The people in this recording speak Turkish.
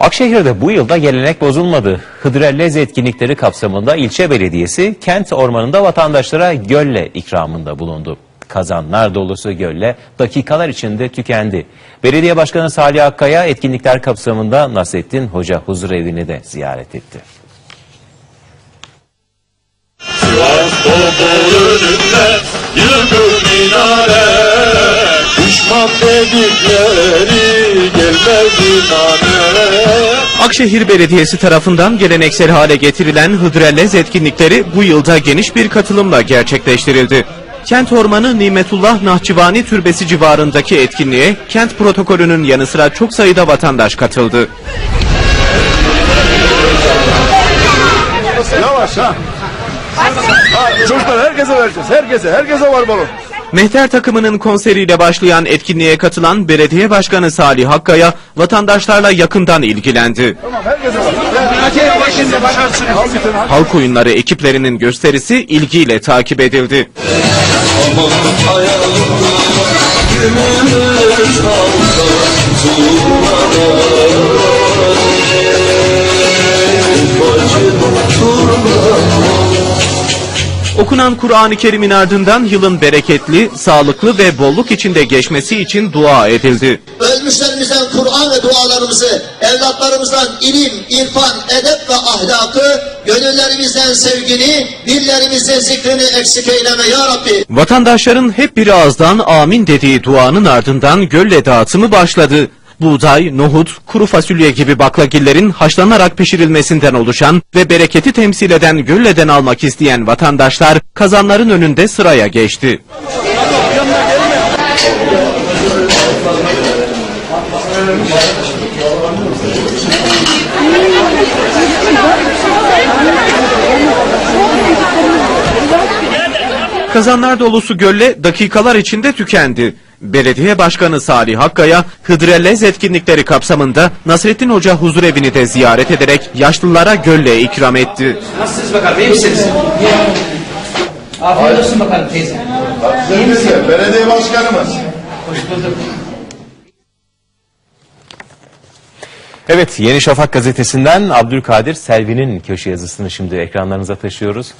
Akşehir'de bu yılda gelenek bozulmadı. Hıdrellez etkinlikleri kapsamında ilçe belediyesi kent ormanında vatandaşlara gölle ikramında bulundu. Kazanlar dolusu gölle dakikalar içinde tükendi. Belediye Başkanı Salih Akkaya etkinlikler kapsamında Nasrettin Hoca Huzur Evi'ni de ziyaret etti. Düşman dedikleri gelmez imane Akşehir Belediyesi tarafından geleneksel hale getirilen Hıdrellez etkinlikleri bu yılda geniş bir katılımla gerçekleştirildi. Kent Ormanı Nimetullah Nahçıvani Türbesi civarındaki etkinliğe kent protokolünün yanı sıra çok sayıda vatandaş katıldı. Yavaş ha çocuklar herkese vereceğiz. Herkese, herkese var balon. Mehter takımının konseriyle başlayan etkinliğe katılan Belediye Başkanı Salih Hakkaya vatandaşlarla yakından ilgilendi. Tamam. Halk oyunları ekiplerinin gösterisi ilgiyle takip edildi. Aman gümüş halka Okunan Kur'an-ı Kerim'in ardından yılın bereketli, sağlıklı ve bolluk içinde geçmesi için dua edildi. Ölmüşlerimizden Kur'an ve dualarımızı, evlatlarımızdan ilim, irfan, edep ve ahlakı, gönüllerimizden sevgini, dillerimizden zikrini eksik eyleme ya Rabbi. Vatandaşların hep bir ağızdan amin dediği duanın ardından gölle dağıtımı başladı. Buğday, nohut, kuru fasulye gibi baklagillerin haşlanarak pişirilmesinden oluşan ve bereketi temsil eden gölleden almak isteyen vatandaşlar kazanların önünde sıraya geçti. Kazanlar dolusu gölle dakikalar içinde tükendi. Belediye Başkanı Salih Hakkaya, Hıdrellez etkinlikleri kapsamında Nasrettin Hoca Huzurevi'ni de ziyaret ederek yaşlılara gölle ikram etti. Nasılsınız bakalım, iyi misiniz? Afiyet olsun bakalım teyze. Teyze, belediye başkanımız. Hoş bulduk. Evet Yeni Şafak gazetesinden Abdülkadir Selvi'nin köşe yazısını şimdi ekranlarınıza taşıyoruz.